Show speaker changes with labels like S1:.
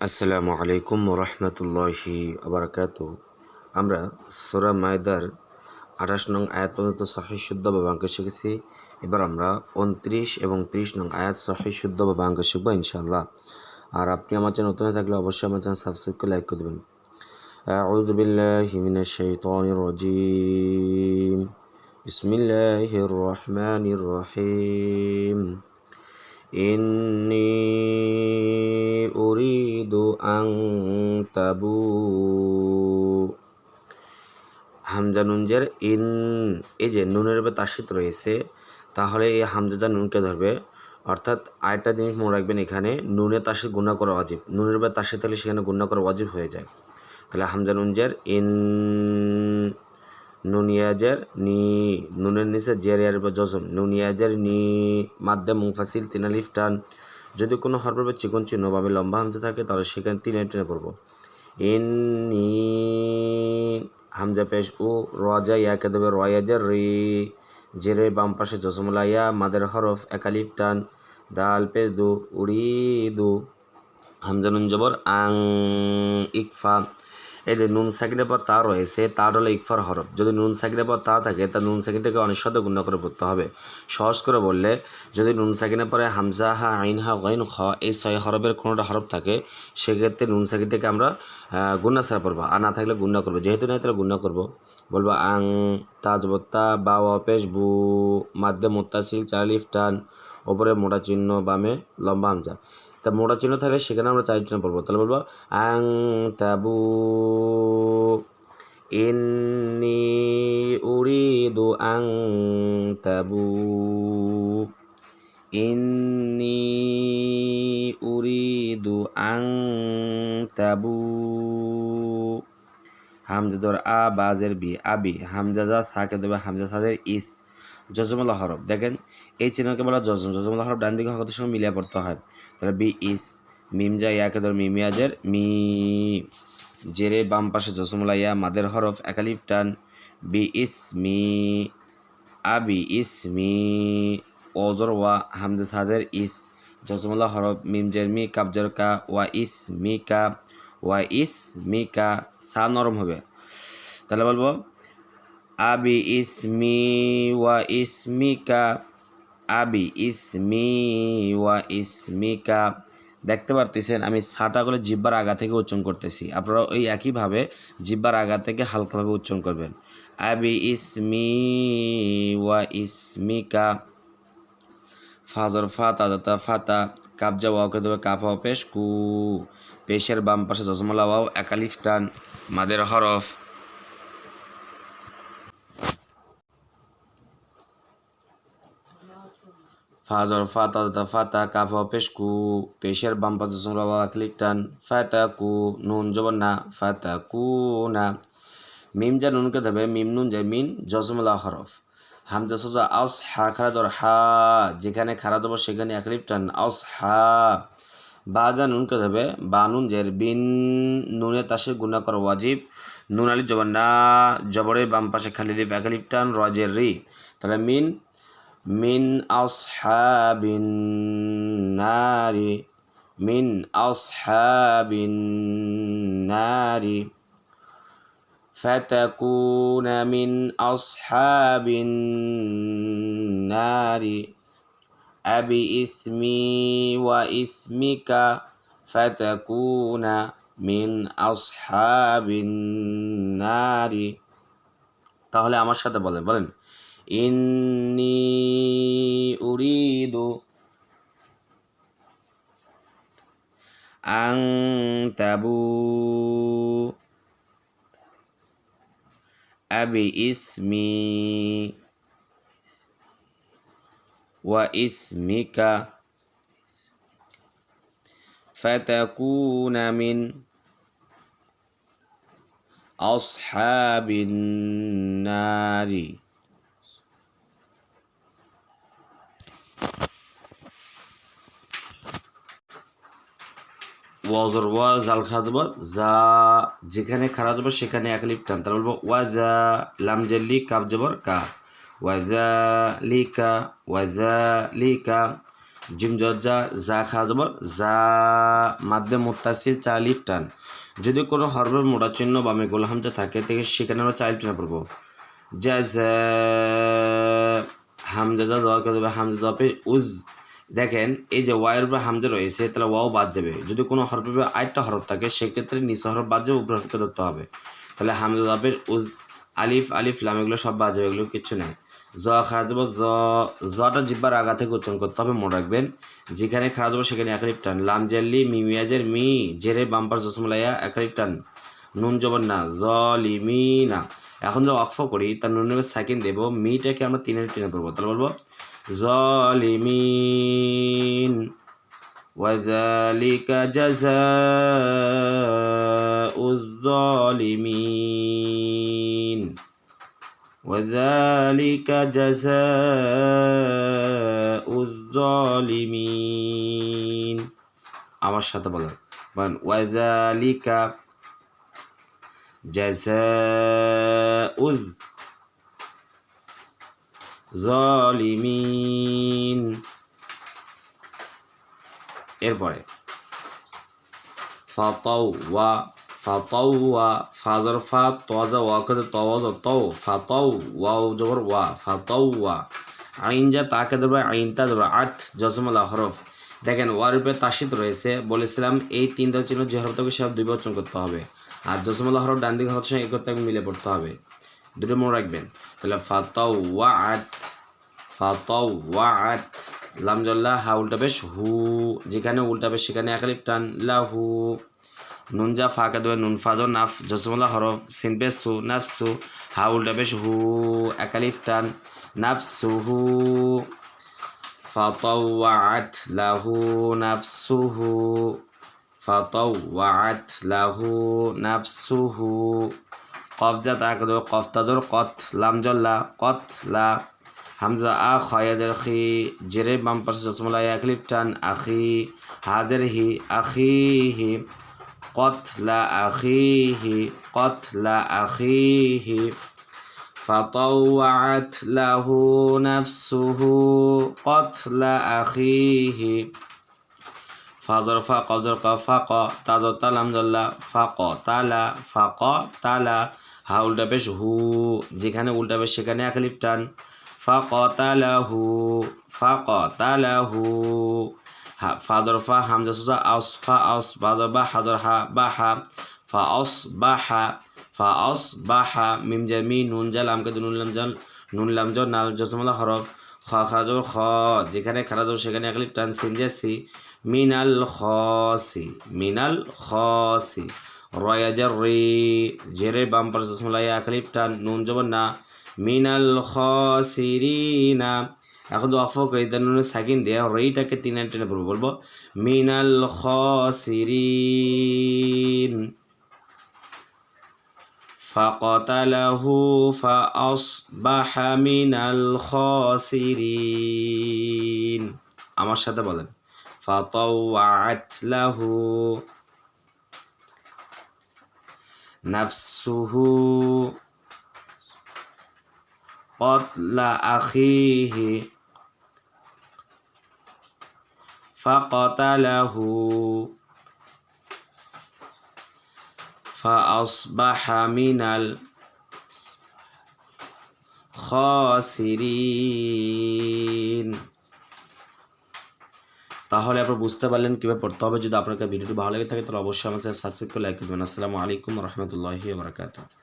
S1: আসসালামু আলাইকুম রহমতুল্লাহি আবরকাত আমরা সোরা মায়দার আঠাশ নং আয়াত পর্যন্ত সহি শুদ্ধ বা বাক্য শিখেছি এবার আমরা উনত্রিশ এবং ত্রিশ নং আয়াত সহি শুদ্ধ বা বাক্য শিখবো ইনশাআল্লাহ আর আপনি আমার চ্যানেল নতুন হয়ে থাকলে অবশ্যই আমার চ্যানেল সাবস্ক্রাইব করে লাইক করে দেবেন أعوذ بالله من الشيطان الرجيم بسم الله الرحمن الرحيم إني أريد أن تبوء হামজা নুনজের ইন এই যে নুনের উপরে তাসিত রয়েছে তাহলে এই হামজাদা নুনকে ধরবে অর্থাৎ আরেকটা জিনিস মনে রাখবেন এখানে নুনের তাসিত গুণা করা অজিব নুনের উপরে তাসিত থাকলে সেখানে গুণা করা অজিব হয়ে যায় তাহলে হামজা নুনজের ইন নুনিয়াজের নি, নুনের নিচে জের এর জজম নুনিয়াজের নি মাধ্যম মুফাসিল তিন আলিফ, টান। যদি কোনো হরফে চিকন চিহ্ন বা লম্বা হামজা থাকে, তাহলে সেখানে তিন টেনে পড়ব। ইন হামজা পেশ ও রজা ইয়াকে দেবে রয়াজের রি। জেরে বাম পাশে জসমুলা ইয়া, মাদের হরফ একালিফ টান। দাল, পেশ, দু, উড়ি, দু। হামজা, নুন, জবর, আং, ইকফা। এই যে নুন সাকিনের পর তা রয়েছে তার হলো ইকফার হরফ। যদি নুন সাকিনের পর তা থাকে, তা নুন সাকিনটাকে সাথে গুণ করে পড়তে হবে। সহজ করে বললে, যদি নুন সাকিনের পরে হামজা হা, আইন হা, গইন খ এই ছয় হরফের কোনোটা হরফ থাকে, সেক্ষেত্রে নুন সাকিনটাকে আমরা গুন্না ছাড়া পড়ব। আর না থাকলে গুন্না করব। যেহেতু নাই, তাহলে গুন্না করব। বলব, আং তাজবত্তা বা অপেশ বু মাধ্যে মোত্তাসিল চালিফ টান, ওপরে মোটা চিহ্ন, বামে লম্বা হামজা। তা মোটা চিহ্ন থাকলে সেখানে আমরা চার চিহ্ন পড়ব। তাহলে বলব, আং তাবু ইন্নি উরিদু আং তাবু ইন্নি উরিদু আং তাবু। হামজাদর আ বাজের বি আবি হামজাদা সাকে দেবে হামজা সাদের ইস। জজমলা হরফ, দেখেন এই চিহ্নকে বলা জজম জজমলা হরফ ডান দিকে হকতের সঙ্গে মিলিয়ে পড়তে হয়। তাহলে বি ইস মিম যা, ইয়াকে ধর মিমিয়াজের মি জেরে বাম পাশে জসমলা ইয়া, মাদের হরফ, একালিফ, টান। বি ইস মি আবি ইস মি ওজর ওয়া, হামজা সাদের ইস। জসমলা হরফ, মিম জের, মি কাবজের কা, ওয়া ইস মি, কা, ওয়া ইস মি, কা, সা নরম হবে। তাহলে বলব আবি ইসমি ওয়া ইসমিকা আবি ইসমি ওয়া ইসমিকা। দেখতে পারতেছেন, আমি সাটা করে জিব্বার আগা থেকে উচ্চারণ করতেছি। আপনারা ওই একইভাবে জিব্বার আগা থেকে হালকাভাবে উচ্চারণ করবেন। আবি ইসমি ওয়া ইসমিকা। ফাজর ফাতা দাতা ফাতা কাবজা ওয়াকে দেবে কাফা পেশ, কু। পেশের বাম পাশে জজমলা ওয়াও, একালিফ টান, মাদের হরফ। পাশে জজমলা ওয়াও একালিফ টান ফাতা কু নুন জবর না ফাতা কু না মিম যা নুনকে দেবে মিম নুন যায় মিন জজমলা হরফ হামজা সোজা আস হা খারা জর হা যেখানে খারা যাব সেখানে একলিপ টান আস হা বা যা নুনকে দেবে বা নুন জের বিন নুনে তাসে গুণা কর ওয়াজিব নুন আলি জবর না জবরের বাম পাশে খালি লিপ একলিপ টান রজের রি তাহলে মিন মিন আস বিন নারি মিন আস বিন নারি فتكون من أصحاب النار أبإثمي وإثمك فتكون من أصحاب النار তাহলে আমার সাথে বলেন বলেন إني أريد أن تبو أبي اسمي وإثمك فتكون من أصحاب النار. ওয়াজর ওয়া জাল খাওয়া দেবো যা যেখানে খারা দেবো সেখানে এক লিপ টান। তাহলে বলব, ওয়াজা লাম জেলি কাপ জবর কা। ওয়াজা লিকা ওয়াজা লিকা জিম জর্জা যা খা যাব যা মাধ্যে চা চালিফ টান। যদি কোনো হরবের মোটা চিহ্ন বামে গোল হামজা থাকে থেকে সেখানে আমরা চাইল্ড টেনে পড়ব। জাজ হামজা যা যাওয়ার কথা হবে হামজা যাবে উজ দেখেন, এই যে ওয়াইয়ের উপরে হামজা রয়েছে, তাহলে ওয়াও বাদ যাবে। যদি কোনো হরফের উপরে আরেকটা হরফ থাকে, সেক্ষেত্রে নিচে হরফ বাদ যাবে, উপরে হরফকে ধরতে হবে। তাহলে হামজা যাবে আলিফ আলিফ, লাম, এগুলো সব বাদ যাবে, এগুলো কিচ্ছু নেই। জ খারাপ যাব জ, জটা জিব্বার আগা থেকে উচ্চারণ করতে হবে, মনে রাখবেন। যেখানে খারাপ যাব সেখানে একালিপ টান লাম জেল্লি মি মিয়াজের মি, জেরে বাম্পার জসমলাইয়া একালিপ টান নুন, জবর না, জ, লি, মি, না। এখন যদি অক্ফ করি, তার নুন সেকেন্ড দেবো, মিটাকে আমরা তিনের টেনে পড়ব। তাহলে বলব জলিমিন وذلك جزاء الظالمين وذلك جزاء الظالمين আমার সাথে বলেন বলেন وذلك جزاء জালিমিন। এরপরে ফাতাউ ওয়া ফাতাউ ওয়া ফাজর, ফা তজা ওয়া কদে তওয়াজ তও, ফাতাউ ওয়া জবর, ওয়া ফাতাউ ওয়া আইন যা, তাকে দেবে, আইন তা দেবে আত জজমলা হরফ। দেখেন ওয়ারুপে তাসিদ রয়েছে, বলেছিলাম, এই তিনটা চিহ্ন যে তাকে সব দুই বচন করতে হবে। আর জসমুল্লাহ হরফ ডান দিকে হরফ সঙ্গে একত্রে মিলে পড়তে হবে। দুটো মনে রাখবেন। তাহলে ফাতাউ ওয়া আত ফাতাওয়াত লাম জল্লা হা উল্টা পেশ হু, যেখানে উল্টা পেশ সেখানে একালিপ টান লাহু নুন যা ফাঁকা দেবে নুন ফাদো নাফ জসমলা হরফ, সিন পেশ সু নাফসু হা উল্টা পেশ হু একালিফ টান নাফসুহু ফাতাওয়াত লাহু নাফসুহু ফাতাওয়াত লাহু নাফসুহু কফ যা তাকে দেবে কফ তাজর কত, লাম জল্লা কত লা। হামজা আ খয়াদের খি জেরে বাম পাশে চসমলা একলিপ টান আখি হাজের হি আখি হি কতলা আখি হি কতলা আখি হি فطوعت له نفسه قتل أخيه فظرف قدر فق تازو تلم دلا فق তালা ফাক তালা হা উল্টা পেশ হু যেখানে উল্টা পেশ সেখানে একলিপ টান ফাকতালাহু ফাকতালাহু হা ফাদর ফা হামজা সুজা আউস ফা আউস বাদর বা হাদর হা বা হা ফা আউস বা হা ফা আউস বা হা মিম জামি নুন জাল আমকে নুন লাম জাল নুন লাম জাল নাল জসমলা হরফ খ খাজর খ যেখানে খারাজ সেখানে একলি টান সিনজাসি মিনাল খসি মিনাল খসি। রয়াজার রি জেরে বাম্পার জসমলা একলিপ টান নুন জবর না। মিনাল খসিরিনা এখন তো অফ করি তার নুনে সাকিন দেয়া রেইটাকে তিন টেনে পড়বো বলবো মিনাল খসিরিন فقتله فأصبح من الخاسرين আমার সাথে বলেন فطوعت له نفسه قتل أخيه فقتله فأصبح من الخاسرين তাহলে আপনারা বুঝতে পারলেন কীভাবে পড়তে হবে যদি আপনার ভিডিওটি ভালো লেগে থাকে তাহলে অবশ্যই আমার সাবস্ক্রাইব করে লাইক করবেন আসসালামু আলাইকুম রহমতুল্লাহি বারকাতুহ